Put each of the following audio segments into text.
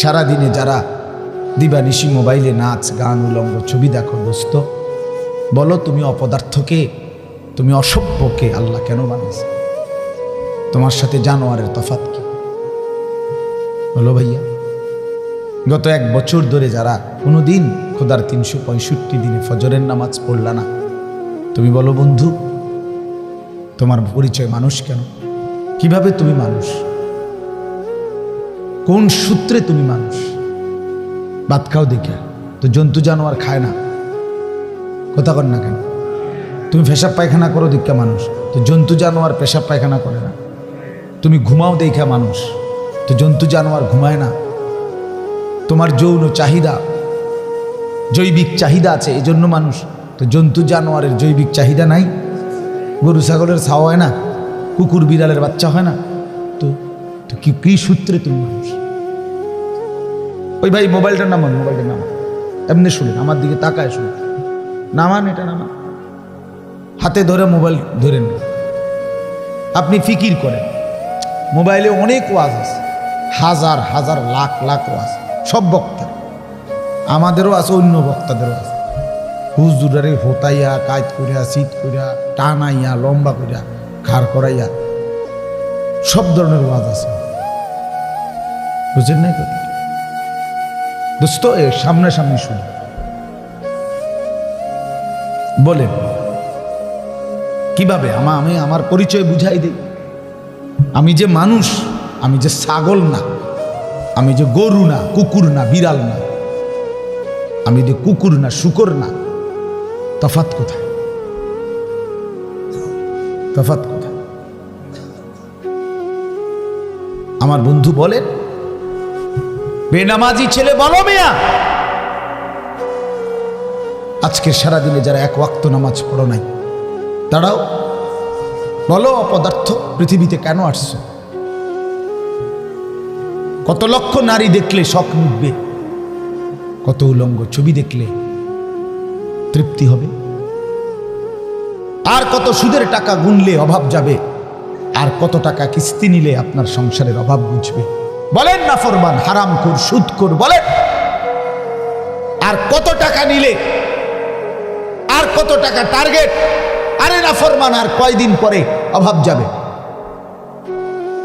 সারাদিনে যারা দিবানিশি মোবাইলে নাচ, গান, উলঙ্গ ছবি দেখো দোস্ত, বলো তুমি অপদার্থকে, তুমি অসভ্যকে আল্লাহ কেন বানিয়েছে? তোমার সাথে জানোয়ারের তফাত কি? বলো ভাইয়া। গত এক বছর ধরে যারা কোনো দিন খোদার তিনশো পঁয়ষট্টি দিনে ফজরের নামাজ পড়লা না, তুমি বলো বন্ধু, তোমার পরিচয় মানুষ কেন? কীভাবে তুমি মানুষ? কোন সূত্রে তুমি মানুষ? ভাত খাও দেখে। তো জন্তু জানোয়ার খায় না। কথা কর না কেন? তুমি পেশাব পায়খানা করো দীক্ষা মানুষ। তো জন্তু জানোয়ার পেশাব পায়খানা করে না। তুমি ঘুমাও দেখা মানুষ। তো জন্তু জানোয়ার ঘুমায় না। তোমার যৌন চাহিদা, জৈবিক চাহিদা আছে এই জন্য মানুষ। তো জন্তু জানোয়ারের জৈবিক চাহিদা নাই। গরু, ছাগলের ছাওয়া হয় না। কুকুর, বিড়ালের বাচ্চা হয় না। তো কি, কী সূত্রে তুমি মানুষ? ওই ভাই মোবাইলটা নামান মোবাইলটা নামান এমনি শুনেন, আমার দিকে তাকায় শুনুন। নামান এটা নামান হাতে ধরে মোবাইল ধরেন। আপনি ফিকির করেন। মোবাইলে অনেক ওয়াজ আছে। হাজার হাজার, লাখ লাখ ওয়াজ। সব বক্তা আমাদেরও আছে, অন্য বক্তাদেরও আছে। হুজুরারে হোতাইয়া কাজ করিয়া শীত করিয়া, টানাইয়া, লম্বা করিয়া খাড় করাইয়া, সব ধরনের ওয়াজ আছে। বুঝেন নাই কথা? দোস্ত সামনাসামনি শুনি বলেন, কীভাবে? আমা আমি আমার পরিচয় বুঝাই দিই। আমি যে মানুষ, আমি যে ছাগল না, আমি যে গরু না, কুকুর না, বিড়াল না, আমি যে কুকুর না, শুকর না তফাত কোথায়? তফাত কোথায়? আমার বন্ধু বলেন বেনামাজি ছেলে বলো মিয়া। আজকে সারাদিনে যারা এক ওয়াক্ত নামাজ পড়ো নাই তারাও বলো অপদার্থ, পৃথিবীতে কেন আসছো? কত লক্ষ নারী দেখলে শখ মিটবে কত উলঙ্গ ছবি দেখলে তৃপ্তি হবে। আর কত সুদের টাকা গুনলে অভাব যাবে, আর কত টাকা কিস্তি নিলে আপনার সংসারের অভাব বুঝবে। বলেন না ফরমান, হারাম কর, সুদ কর, বলেন। আর কত টাকা নিলে? আর কত টাকা টার্গেট? আরে না ফরমান, আর কয়দিন পরে অভাব যাবে।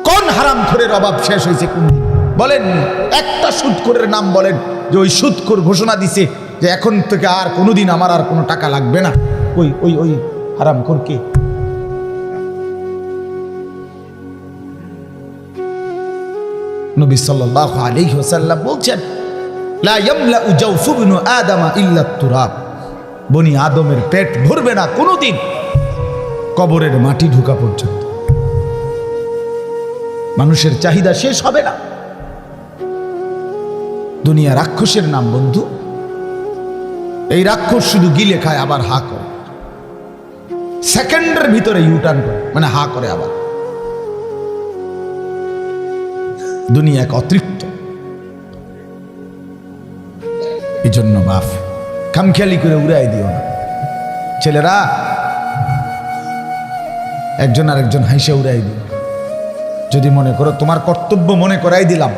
কোন হারাম খোরের অভাব শেষ হয়েছে কোন দিন? বলেন, একটা সুদখোরের নাম বলেন, যে ওই সুদ সুদখোর ঘোষণা দিছে যে এখন থেকে আর কোনোদিন আমার আর কোনো টাকা লাগবে না। ওই ওই ওই হারাম কে নবী সাল্লাল্লাহু আলাইহি ওয়াসাল্লাম বলছেন আদামা ইল্লা তুরাব। বনি আদমের পেট ভরবে না কোনোদিন, কবরের মাটি ঢুকা পর্যন্ত। মানুষের চাহিদা শেষ হবে না। দুনিয়া রাক্ষসের নাম, বন্ধু। এই রাক্ষস শুধু গিলে খায়, আবার হা করে। সেকেন্ডের ভিতরে ইউটার্ন করে মানে হা করে আবার। দুনিয়া এক অতৃপ্ত। এই জন্য বাপ, খামখেয়ালি করে উড়াই দিও না। ছেলেরা, একজন আরেকজন হাইসে উড়াই দিও। যদি মনে করো তোমার কর্তব্য মনে করাই দিলাম,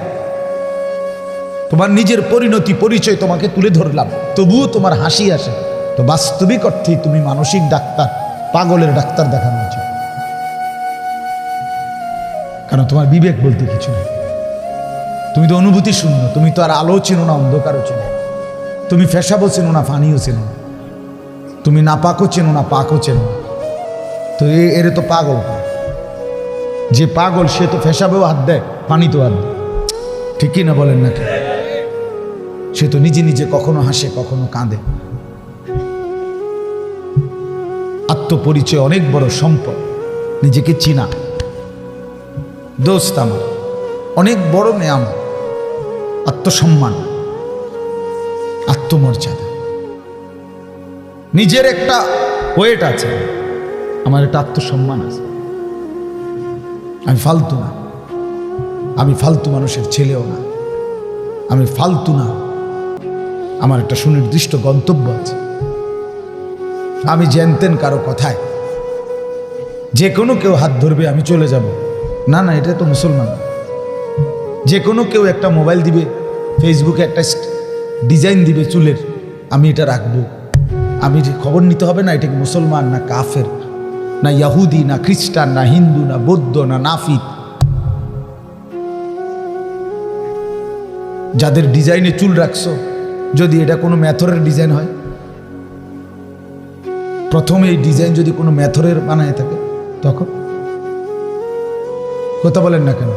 তোমার নিজের পরিণতি, পরিচয় তোমাকে তুলে ধরলাম, তবুও তোমার হাসি আসে। তো বাস্তবিক অর্থেই তুমি মানসিক ডাক্তার, পাগলের ডাক্তার দেখানো উচিত। কারণ তোমার বিবেক বলতে কিছু নেই। তুমি তো অনুভূতি শূন্য, তুমি তো আর আলো চেনো না, অন্ধকারও চেনো তুমি ফেসাবও চেনো না, ফানিও চেনো না। তুমি না পাকও চেনো না, পাকও চেনো তো এর তো পাগল। যে পাগল, সে তো ফেসাবেও হাত দেয় পানিতেও হাত দেয়। ঠিকই না বলেন নাকি? সে তো নিজে নিজে কখনো হাসে, কখনো কাঁদে। আত্মপরিচয় অনেক বড় সম্পদ, নিজেকে চিনা। দোস্ত আমার, অনেক বড় নেয়াম আত্মসম্মান, আত্মমর্যাদা। নিজের একটা ওয়েট আছে, আমার একটা আত্মসম্মান আছে। আমি ফালতু না। আমি ফালতু মানুষের ছেলেও না। আমি ফালতু না। আমার একটা সুনির্দিষ্ট গন্তব্য আছে। আমি জানতেন কারও কথায়। যে কোনো কেউ হাত ধরবে, আমি চলে যাব। না না, এটা তো মুসলমান। যে কোনো কেউ একটা মোবাইল দিবে ফেসবুকে একটা ডিজাইন দিবে চুলের, আমি এটা রাখব। আমি খবর নিতে হবে না, এটা মুসলমান না কাফের, না ইয়াহুদি, না খ্রিস্টান, না হিন্দু, না বৌদ্ধ, না নাফিক? যাদের ডিজাইনে চুল রাখছো, যদি এটা কোনো ম্যাথরের ডিজাইন হয়? প্রথমে এই ডিজাইন যদি কোনো ম্যাথরের বানায় থাকে, তখন? কথা বলেন না কেন?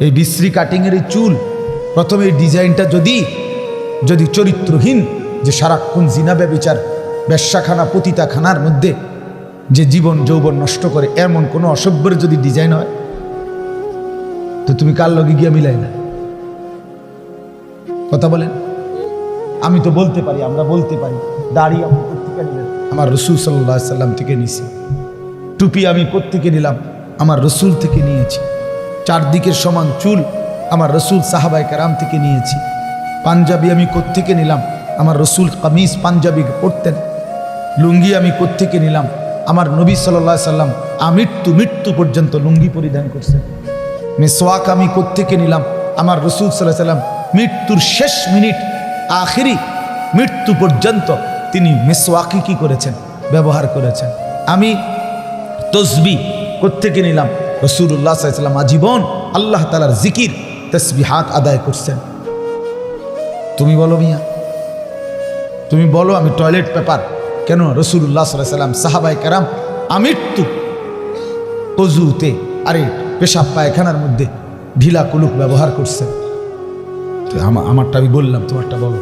এই বিশ্রী কাটিংয়ের এই চুল, প্রথমে এই ডিজাইনটা যদি যদি চরিত্রহীন, যে সারাক্ষণ জিনা ব্যবিচার, ব্যবসাখানা, পতিতাখানার মধ্যে, যে জীবন যৌবন নষ্ট করে, এমন কোনো অসভ্যের যদি ডিজাইন হয়, তো তুমি কার লগে গিয়ে মিলাই না? কথা বলেন। আমি তো বলতে পারি, আমরা বলতে পারি, দাড়ি আমি কোথেকে নিলেন আমার রসুল সাল্লাহ সাল্লাম থেকে নিছি। টুপি আমি কোথেকে নিলাম? আমার রসুল থেকে নিয়েছি। চারদিকের সমান চুল আমার রসুল সাহাবাই কারাম থেকে নিয়েছি। পাঞ্জাবি আমি কোত্থেকে নিলাম? আমার রসুল কামিজ পাঞ্জাবি পড়তেন লুঙ্গি আমি কোত্থেকে নিলাম? আমার নবী সাল্লাহ সাল্লাম আমৃত্যু মৃত্যু পর্যন্ত লুঙ্গি পরিধান করছেন। মেসোয়াক আমি কোত্থেকে নিলাম? আমার রসুল সাল্লাহ সাল্লাম মৃত্যুর শেষ মিনিট আখিরি মৃত্যু পর্যন্ত তিনি মেসোয়াকি কী করেছেন? ব্যবহার করেছেন। আমি তসবি কোত্থেকে নিলাম? রসুল্লাহ সাল্লাম আজীবন আল্লাহ তালার জিকির তসবি হাত আদায় করছেন। তুমি বলো মিয়া, তুমি বলো আমি টয়লেট পেপার কেন রসুল্লাহ সাল্লাম সাহাবাই কারাম আমৃত্যু অজুতে, আরে পেশাব পায়খানার মধ্যে ঢিলা কুলুক ব্যবহার করছেন। তো আমারটা আমি বললাম, তোমারটা বলো।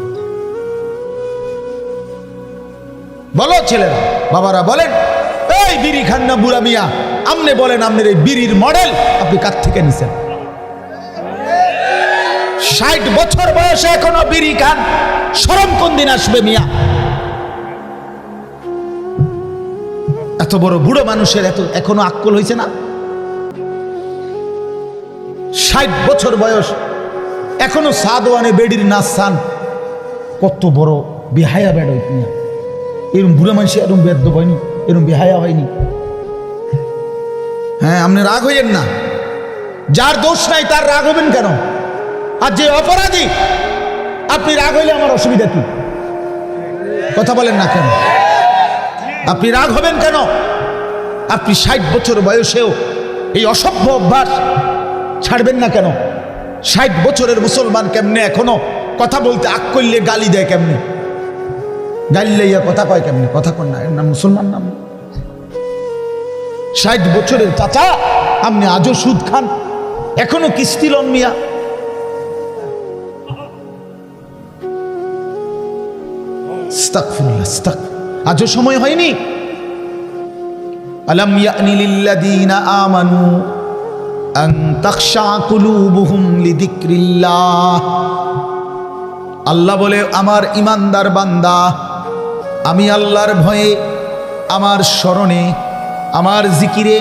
বলো ছেলেরা, বাবারা বলেন এই বিড়ি খান না বুড়া মিয়া। আমনে বলেন আমনের এই বিড়ির মডেল, আপনি কার থেকে নিছেন? ষাট বছর বয়সে এখনও বিড়ি খান সরম কোন দিন আসবে মিয়া? এত বড় বুড়ো মানুষের এত এখনও আক্কল হয়েছে না? ষাট বছর বয়স, এখনও সাদওয়ানে বেডির নাচ সান কত বড় বেহায়া বেড মিয়া। এরম বুড়ো মানুষ এরম বেদ্য হয়নি। এরম বেহায়া হয়নি। হ্যাঁ আপনি রাগ হইয়েন না। যার দোষ নাই, তার রাগ হবেন কেন? আর যে অপরাধী, আপনি রাগ হইলে আমার অসুবিধা কি? কথা বলেন না কেন? আপনি রাগ হবেন কেন? আপনি ষাট বছর বয়সেও এই অসভ্য অভ্যাস ছাড়বেন না কেন? ষাট বছরের মুসলমান কেমনে এখনও? কথা বলতে আগ করলে গালি দেয় কেমনে? গালি লইয়া কথা কয় কেমনে? কথা কন না, এর নাম মুসলমান নাম। ষাট বছরের চাচা আপনি আজও সুদ খান। এখনও কিস্তি লন মিয়া। আজও সময় হয়নি। ইয়ানি লিল্লাযীনা আমানু আন তাখশা কুলুবুহুম লিযিকরিল্লাহ। আল্লাহ বলে, আমার ইমানদার বান্দা আমি আল্লাহর ভয়ে, আমার স্মরণে, আমার জিকিরে,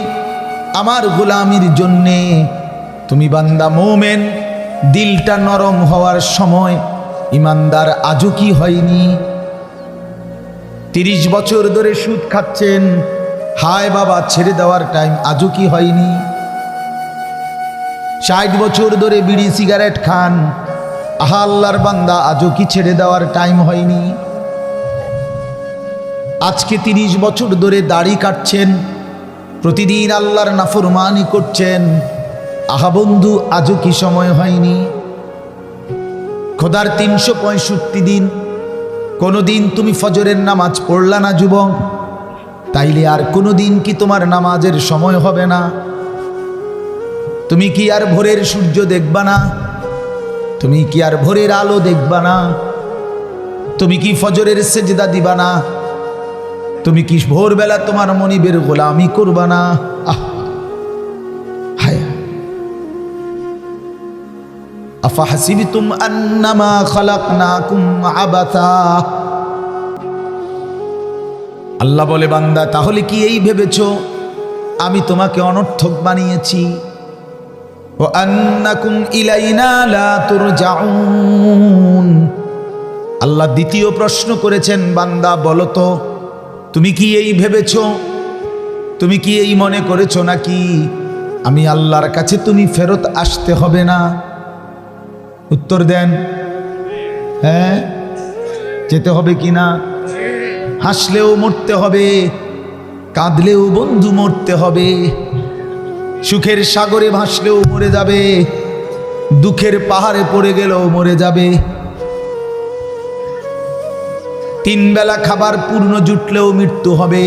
আমার গোলামির জন্যে, তুমি বান্দা মোমেন, দিলটা নরম হওয়ার সময় ইমানদার আজও কি হয়নি? তিরিশ বছর ধরে সুদ খাচ্ছেন, হায় বাবা, ছেড়ে দেওয়ার টাইম আজও কি হয়নি? ষাট বছর ধরে বিড়ি সিগারেট খান, আহা আল্লাহর বান্দা, আজও কি ছেড়ে দেওয়ার টাইম হয়নি? আজকে তিরিশ বছর ধরে দাড়ি কাটছেন, প্রতিদিন আল্লাহর নাফরমানি করছেন। আহা বন্ধু, আজও কি সময় হয়নি? খোদার তিনশো পঁয়ষট্টি দিন কোনো দিন তুমি ফজরের নামাজ পড়লা না যুবক? তাইলে আর কোনো দিন কি তোমার নামাজের সময় হবে না? তুমি কি আর ভোরের সূর্য দেখবা না? তুমি কি আর ভোরের আলো দেখবা না? তুমি কি ফজরের সেজদা দিবা না? তুমি কি ভোরবেলা তোমার মনিবের গোলামি করবা না? আফা আন্নামা আল্লাহ বলে, বান্দা, তাহলে কি এই ভেবেছ? আমি তোমাকে অনর্থক বানিয়েছি। ও আন্নাকুম ইলাইনা আল্লাহ দ্বিতীয় প্রশ্ন করেছেন, বান্দা, বলো তো তুমি কি এই ভেবেছ? তুমি কি এই মনে করেছ নাকি আমি আল্লাহর কাছে তুমি ফেরত আসতে হবে না? উত্তর দেন। হ্যাঁ? যেতে হবে কি না? হাসলেও মরতে হবে, কাঁদলেও বন্ধু মরতে হবে, সুখের সাগরে ভাসলেও মরে যাবে, দুঃখের পাহাড়ে পড়ে গেলেও মরে যাবে। তিন বেলা খাবার পূর্ণ জুটলেও মৃত্যু হবে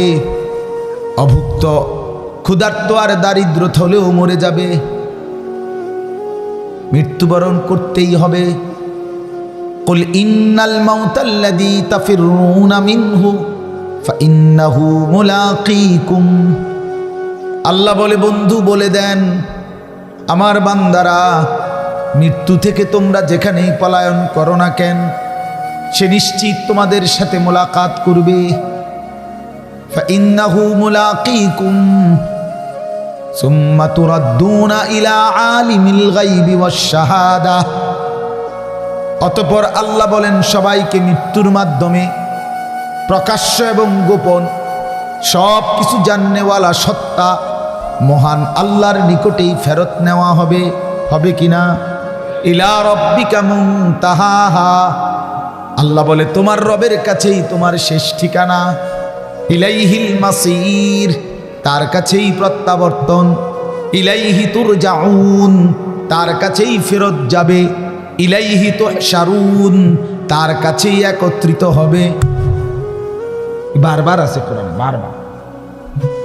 অভুক্ত ক্ষুধার্ত আর দারিদ্র হলেও মরে যাবে মৃত্যুবরণ করতেই হবে قل إن الموت الذي تفرون منه فإنه ملاقيكم আল্লাহ বলে বন্ধু বলে দেন আমার বান্দারা মৃত্যু থেকে তোমরা যেখানেই পলায়ন করো না কেন সে নিশ্চিত তোমাদের সাথে মোলাকাত করবে فإنه ملاقيكم ثم تردون إلى عالم الغيب والشهادة অতপর আল্লাহ বলেন সবাইকে মৃত্যুর মাধ্যমে প্রকাশ্য এবং গোপন সব কিছু জাননেওয়ালা সত্তা মহান আল্লাহর নিকটেই ফেরত নেওয়া হবে হবে কিনা ইলা রব্বিকা মুনতাহাহা আল্লাহ বলে, তোমার রবের কাছেই তোমার শেষ ঠিকানা। ইলাইহিল মাসির, তার কাছেই প্রত্যাবর্তন। ইলাইহি তুরজাউন, তার কাছেই ফেরত যাবে। ইলাইহি তো সারুন তার কাছেই একত্রিত হবে। বারবার আছে কোরআন, বারবার।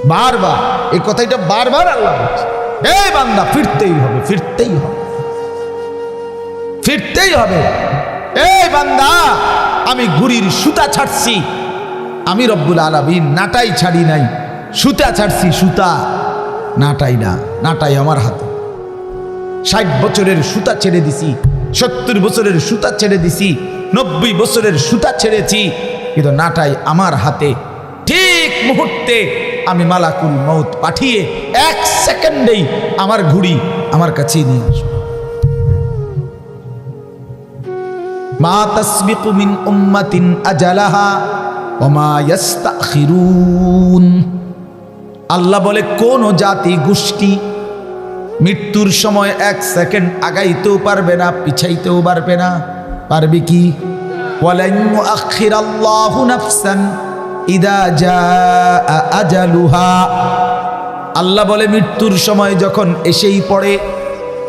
বারবার। এই কথাটা বারবার আল্লাহ বলছে। এই বান্দা, ফিরতেই হবে ফিরতেই হবে। ফিরতেই হবে। এই বান্দা, আমি ঘুড়ির সুতা ছাড়ছি। আমি রব্বুল আলামিন নাটাই ছাড়ি নাই। সুতা ছাড়ছি, সুতা নাটাই না, নাটাই আমার হাতে। ষাট বছরের সুতা ছেড়ে দিছি, সত্তর বছরের সুতা ছেড়ে দিছি, নব্বই বছরের সুতা ছেড়েছি, কিন্তু নাটাই আমার হাতে। ঠিক মুহূর্তে আমি মালাকুল মৌত পাঠিয়ে এক সেকেন্ডেই আমার ঘুড়ি আমার কাছেই নিয়ে আসব। মা তাসবিকু মিন উম্মাতিন আজালাহা ওমা ইয়াস্তাখিরুন। আল্লাহ বলে, কোন জাতি গোষ্ঠী মৃত্যুর সময় এক সেকেন্ড আগাইতেও পারবে না, পিছাইতেও পারবে না। পারবে কি? আল্লাহ বলে, মৃত্যুর সময় যখন এসেই পড়ে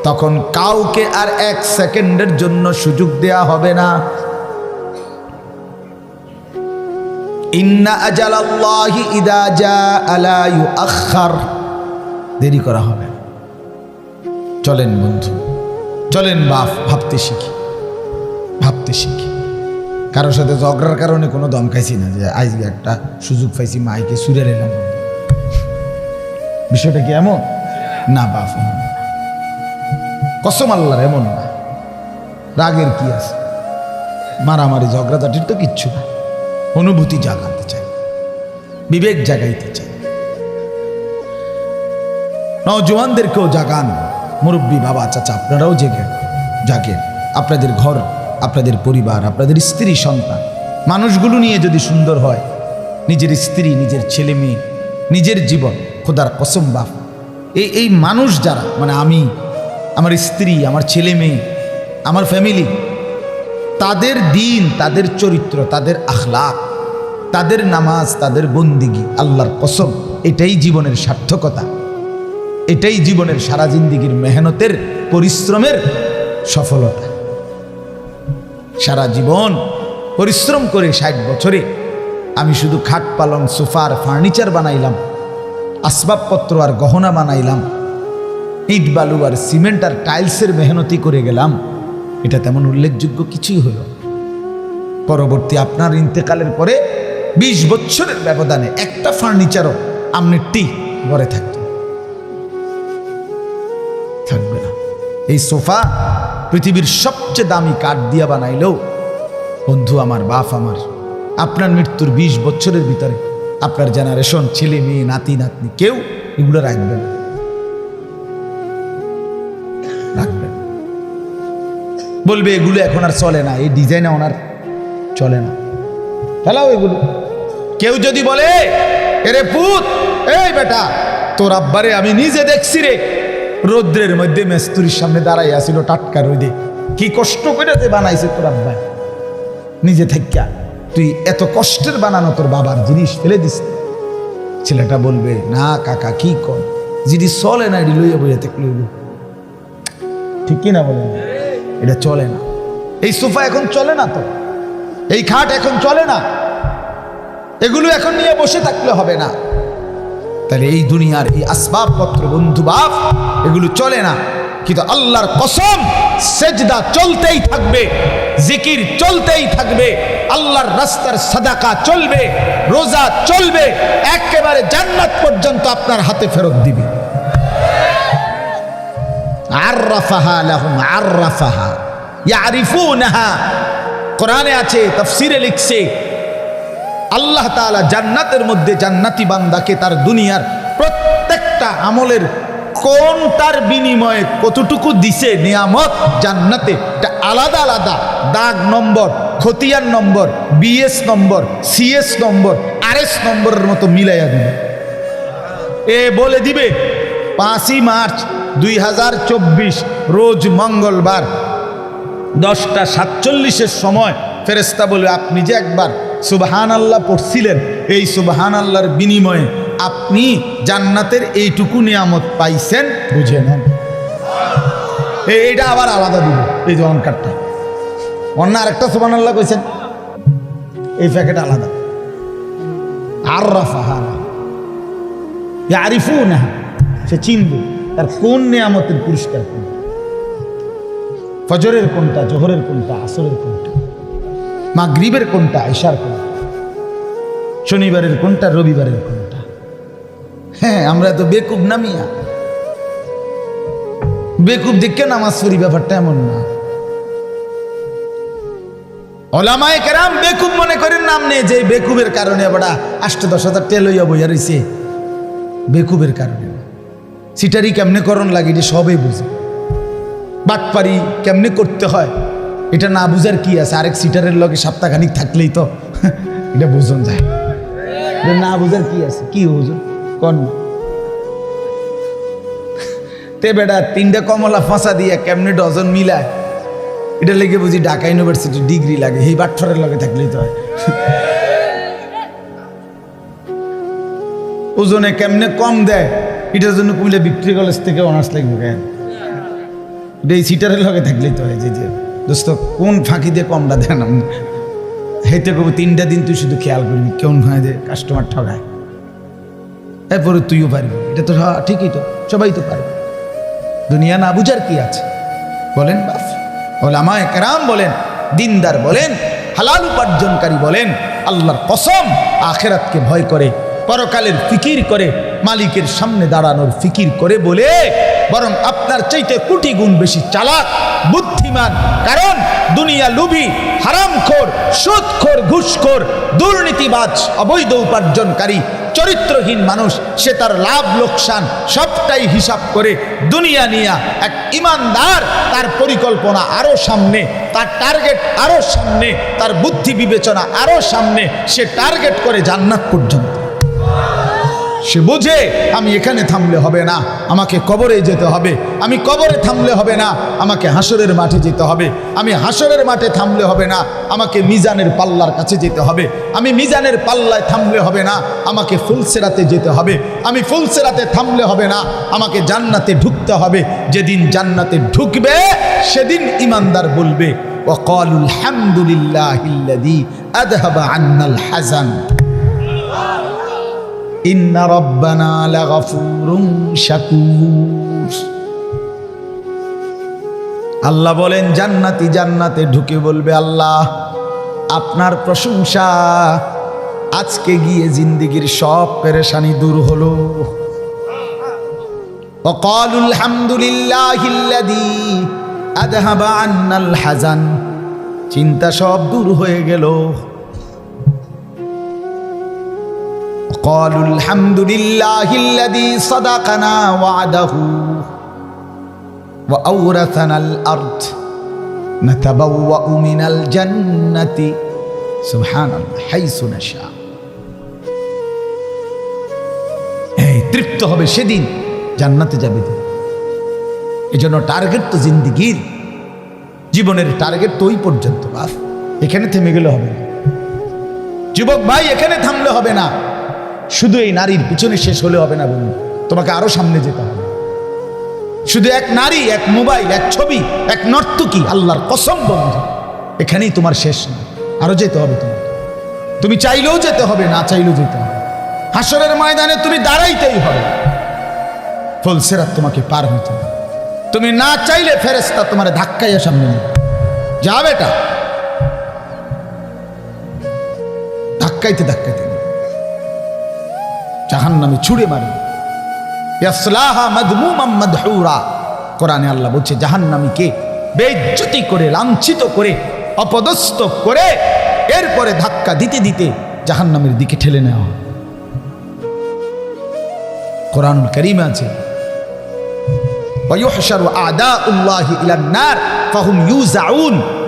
তখন কাউকে আর এক সেকেন্ডের জন্য সুযোগ দেয়া হবে না। ইন্না আজালাল্লাহি দেরি করা হবে। চলেন বন্ধু, চলেন বাপ, ভাবতে শিখি ভাবতে শিখি। কারোর সাথে ঝগড়ার কারণে কোনো দম খাইছি না যে আজকে একটা সুযোগ পাইছি, মাইকে সুরে এলাম বিষয়টা কি এমন? না বাপ। কসম আল্লাহর এমন না। রাগের কি আছে? মারামারি ঝগড়াঝাটির তো কিচ্ছু না। অনুভূতি জাগাতে চাই বিবেক জাগাইতে চাই নজওয়ানদেরকেও জাগান। মুরব্বী, বাবা, চাচা, আপনারাও জেগে, জাগেন। আপনাদের ঘর, আপনাদের পরিবার, আপনাদের স্ত্রী, সন্তান। মানুষগুলো নিয়ে যদি সুন্দর হয়, নিজের স্ত্রী, নিজের ছেলে মেয়ে, নিজের জীবন, খোদার কসম বাপ। এই এই মানুষ যারা মানে আমি আমার স্ত্রী, আমার ছেলে মেয়ে, আমার ফ্যামিলি তাদের দিন, তাদের চরিত্র, তাদের আখলাক, তাদের নামাজ, তাদের বন্দিগি, আল্লাহর কসম, এটাই জীবনের সার্থকতা। এটাই জীবনের সারা জিন্দিগির মেহনতের, পরিশ্রমের সফলতা। সারা জীবন পরিশ্রম করে ষাট বছরে আমি শুধু খাট পালং সোফার ফার্নিচার বানাইলাম, আসবাবপত্র আর গহনা বানাইলাম ইট বালু আর সিমেন্ট আর টাইলসের মেহনতি করে গেলাম। এটা তেমন উল্লেখযোগ্য কিছুই হইল না। পরবর্তী আপনার ইন্তেকালের পরে বিশ বছরের ব্যবধানে একটা ফার্নিচারও আপনি টি ঘরে থাকতো। থাকবে না। এই সোফা পৃথিবীর সবচেয়ে দামি কাঠ দিয়া বানাইলেও বন্ধু আমার, বাপ আমার, আপনার মৃত্যুর বিশ বছরের ভিতরে আপনার জেনারেশন ছেলে মেয়ে, নাতি, নাতনি কেউ এগুলো রাখবে না। বলবে, এগুলো এখন আর চলে না। এই ডিজাইন ওনার চলে না। ফেলাও এগুলো। কেউ যদি বলে, এরে পুত, এই বেটা, তোর আব্বারে আমি নিজে দেখছি রে। রৌদ্রের মধ্যে মেস্তুরির সামনে দাঁড়াই আসিল টাটকা রোদে। কি কষ্ট করে যে বানাইছে তোর আব্বা। নিজে থাকিয়া তুই এত কষ্টের বানানো তোর বাবার জিনিস ফেলে দিস। ছেলেটা বলবে, না কাকা, কি কর জিনিস চলে না, এটি লইয়া বইয়া থাকলে। ঠিক কি না বলেন? এটা চলে না। এই সোফা এখন চলে না তো? এই খাট এখন চলে না? এগুলো এখন নিয়ে বসে থাকলে হবে না। তাহলে এই দুনিয়ার এই আসবাবপত্র, বন্ধু বাপ, এগুলো চলে না। কিন্তু আল্লাহর কসম, সেজদা চলতেই থাকবে, জিকির চলতেই থাকবে, আল্লাহর রাস্তার সাদাকা চলবে, রোজা চলবে, একেবারে জান্নাত পর্যন্ত আপনার হাতে ফেরত দিবে। আররাফাহা লাহুম, আররাফাহা। ইয়ারিফুনাহা। কোরআনে আছে, তাফসিরে লিখছে, আল্লাহ তাআলা জান্নাতের মধ্যে জান্নাতি বান্দাকে তার দুনিয়ার প্রত্যেকটা আমলের কোনটার বিনিময়ে কতটুকু দিছে নিয়ামত, জান্নাতে এটা আলাদা আলাদা। দাগ নম্বর, খতিয়ান number, BS number, CS number, RS নম্বরের মতো মিলাইয়া দিবে। এ বলে দিবে, পাঁচই মার্চ দুই হাজার চব্বিশ রোজ মঙ্গলবার দশটা সাতচল্লিশের সময় ফেরেস্তা বলে, আপনি যে একবার সুবহান আল্লাহ পড়ছিলেন, এই সুবহান আল্লাহর বিনিময়ে আপনি জান্নাতের এইটুকু নিয়ামত পাইছেন, বুঝে নেন। এইটা আবার আলাদা দিব এই যে অনকারটা অন্য আরেকটা সুবহান আল্লাহ কইছেন, এই প্যাকেট আলাদা। আর রাফাহানা আরিফু না সে চিনবে। তার কোন নিয়ামতের পুরস্কার কোন ফজরের কোনটা, জোহরের কোনটা, আসরের কোনটা, মাগরিবের কোনটা আয়সার কোনটা, শনিবারের কোনটা, রবিবারের কোনটা? হ্যাঁ আমরা তো বেকুব নামিয়া বেকুব দেখে নামাজ পড়ি, ব্যাপারটা এমন না। ওলামায় কেরাম বেকুব মনে করেন নাম নেই, যে বেকুবের কারণে আবার আষ্ট দশ হাজার টেল হইয়া বইয়া রয়েছে বেকুবের কারণে। সিটারি কেমনে করণ লাগে এটা সবই বুঝে। বাটপারি কেমনে করতে হয়, এটা না বুঝার কি আছে? আরেক সিটারের লগে সপ্তাহখানিক থাকলেই তো এটা বুঝন যায়। না বুঝার কি আছে? কি বুঝুন কন তে বেটা, তিনটা কমলা ফাঁসা দিয়ে কেমনে ডজন মিলায়? এটা লেগে বুঝি ঢাকা ইউনিভার্সিটি ডিগ্রি লাগে, এই বাটফারের লগে থাকলেই তো হয়। ওজনে কেমনে কম দেয়? এটার জন্য কুমিল্লা বিক্রি কলেজ থেকে অনার্স লাগবে কেন? এটা এই সিটারের লগে থাকলেই তো হয় যে দোস্ত কোন ফাঁকি দিয়ে কমটা দেন হেতে কবো তিনটা দিন তুই শুধু খেয়াল করবি কেমন হয় যে কাস্টমার ঠগায়। এরপরে তুইও পারবি। এটা তো হ্যাঁ, ঠিকই তো সবাই তো পারবে। দুনিয়া না বুঝার কি আছে? বলেন বাপ ওলামায় কেরাম বলেন দিনদার বলেন হালাল উপার্জনকারী বলেন আল্লাহর কসম আখেরাতকে ভয় করে পরকালের ফিকির করে মালিকের সামনে দাঁড়ানোর ফিকির করে বলে, বরং আপনার চাইতে কোটি গুণ বেশি চালাক, বুদ্ধিমান, কারণ দুনিয়া লুবি, হারামখোর, সুদখোর, ঘুষখোর, দুর্নীতিবাজ, অবৈধ উপার্জনকারী, চরিত্রহীন মানুষ, সে তার লাভ, লোকসান সবটাই হিসাব করে দুনিয়া নিয়া এক ইমানদার, তার পরিকল্পনা আরও সামনে, তার টার্গেট আরও সামনে, তার বুদ্ধি বিবেচনা আরও সামনে, সে টার্গেট করে জান্নাত পর্যন্ত। সে বুঝে, আমি এখানে থামলে হবে না, আমাকে কবরে যেতে হবে। আমি কবরে থামলে হবে না, আমাকে হাসরের মাঠে যেতে হবে। আমি হাসরের মাঠে থামলে হবে না, আমাকে মিজানের পাল্লার কাছে যেতে হবে। আমি মিজানের পাল্লায় থামলে হবে না, আমাকে ফুলসেরাতে যেতে হবে। আমি ফুলসেরাতে থামলে হবে না, আমাকে জান্নাতে ঢুকতে হবে। যেদিন জান্নাতে ঢুকবে, সেদিন ইমানদার বলবে ওয়াকালুল হামদুলিল্লাহিল্লাযী আযহাবা আন্নাল হাযান। ইন্না রব্বানা লাগাফুরুন শাকুর আল্লাহ বলেন জান্নাতি জান্নাতে ঢুকে বলবে আল্লাহ আপনার প্রশংসা আজকে গিয়ে জিন্দিগির সব পেরেশানি দূর হলো وقالوا الحمد لله الذي أذهب عنا الحزن চিন্তা সব দূর হয়ে গেল قالوا الحمد لله الذي صدقنا وعده وأورثنا الأرض نتبوأ من الجنة سبحان الله حيث نشاء এই তৃপ্ত হবে সেদিন জান্নাতে যাবে দিন এই জন্য টার্গেট তো জিন্দিগির জীবনের টার্গেট তো ওই পর্যন্ত বাস এখানে থেমে গেলে হবে না যুবক ভাই এখানে থামলে হবে না শুধু এই নারীর পিছনে শেষ হলে হবে না বন্ধু। তোমাকে আরও সামনে যেতে হবে। শুধু এক নারী, এক মোবাইল, এক ছবি, এক নর্তকী, আল্লাহর কসম বন্ধু। এখানেই তোমার শেষ না। আরও যেতে হবে তোমাকে। তুমি চাইলেও যেতে হবে, না চাইলেও যেতে হবে। হাসরের ময়দানে তুমি দাঁড়াইতেই হবে। ফলসেরাত তোমাকে পার হইতে হবে। তুমি না চাইলে ফেরেস্তা তোমার ধাক্কাইয়া সামনে নেবে। যা বেটা। ধাক্কাইতে ধাক্কাইতে। জাহান নামে ছুড়ে মারবে কোরআনে আল্লাহ বলছে, জাহান্নামীকে বেজ্জতি করে, লাঞ্ছিত করে, অপদস্থ করে, এরপরে ধাক্কা দিতে দিতে জাহান্নামের দিকে ঠেলে নেওয়া। কোরআনুল করিম আছে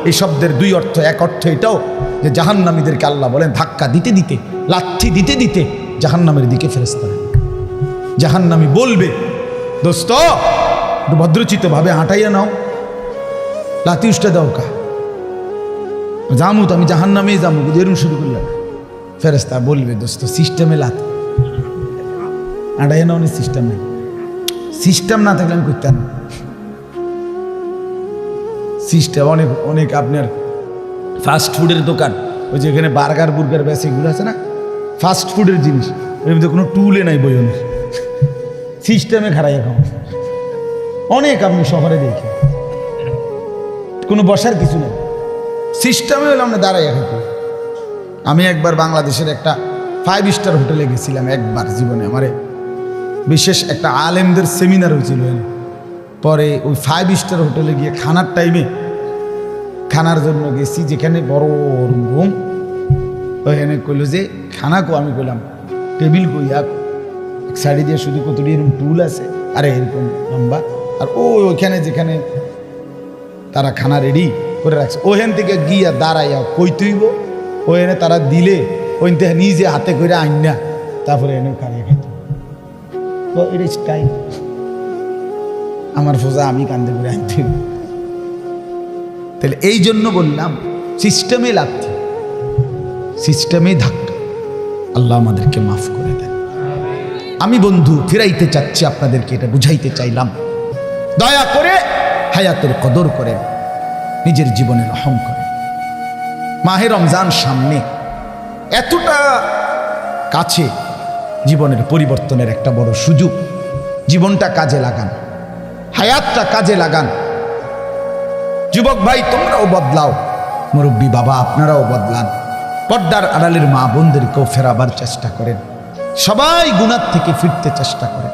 এই শব্দের দুই অর্থ, এক অর্থ এটাও যে জাহান্নামীদেরকে আল্লাহ বলেন, ধাক্কা দিতে দিতে, লাঠি দিতে দিতে জাহান্নামের দিকে ফেরেস্তা জাহান্নামী বলবে, দোস্ত, একটু ভদ্রচিত ভাবে হাঁটাইয়া নাও। লাতি উষ্টা দাও কা। জামু তো, আমি জাহান্নামেই জামু এরম শুরু করলাম ফেরেস্তা বলবে, দোস্ত, সিস্টেমে লাতি হাঁটাইয়া নাও সিস্টেম। নেই সিস্টেম না থাকলে আমি করতাম সিস্টেম অনেক অনেক আপনার ফাস্ট ফুডের দোকান, ওই যে এখানে বার্গার বুর্গার ব্যাস এগুলো আছে না? ফাস্ট ফুডের জিনিস। এর মধ্যে কোনো টুলে নাই বইনের সিস্টেমে খারাই এখন অনেক আপনি শহরে দেখি। কোনো বসার কিছু নেই। সিস্টেমে হলে আমরা দাঁড়াই এখন আমি একবার বাংলাদেশের একটা ফাইভ স্টার হোটেলে গেছিলাম একবার জীবনে। আমারে বিশেষ একটা আলেমদের সেমিনার হয়েছিল। পরে ওই ফাইভ স্টার হোটেলে গিয়ে খানার টাইমে খানার জন্য গেছি, যেখানে বড় রুম। ওইখানে কইলো যে খানা কো আমি কইলাম, টেবিল কই এক সাইডে দিয়ে শুধু কতটি এরকম টুল আছে? আরে এরকম লম্বা। আর ও ওইখানে যেখানে তারা খানা রেডি করে রাখছে ওখান থেকে গিয়া দাঁড়াইয়া কই তুইব ওখানে তারা দিলে ওইন থেকে নিজে হাতে করে আইনা তারপরে এনে খাইয়ে খাইতে। তো ইজ টাইম আমার ফোজা আমি কান্দে করে আনতে তাহলে এই জন্য বললাম সিস্টেমে লাগছে সিস্টেমে ধাক্কা। আল্লাহ আমাদেরকে মাফ করে দেন। আমি বন্ধু, ফিরাইতে চাচ্ছি আপনাদেরকে, এটা বুঝাইতে চাইলাম। দয়া করে হায়াতের কদর করেন, নিজের জীবনের রহম করেন। মাহে রমজান সামনে, এতটা কাছে জীবনের পরিবর্তনের একটা বড় সুযোগ। জীবনটা কাজে লাগান, হায়াতটা কাজে লাগান। যুবক ভাই, তোমরাও বদলাও। মুরব্বী বাবা, আপনারাও বদলান। পর্দার আড়ালের মা বোনদেরকেও ফেরাবার চেষ্টা করেন। সবাই গুণার থেকে ফিরতে চেষ্টা করেন।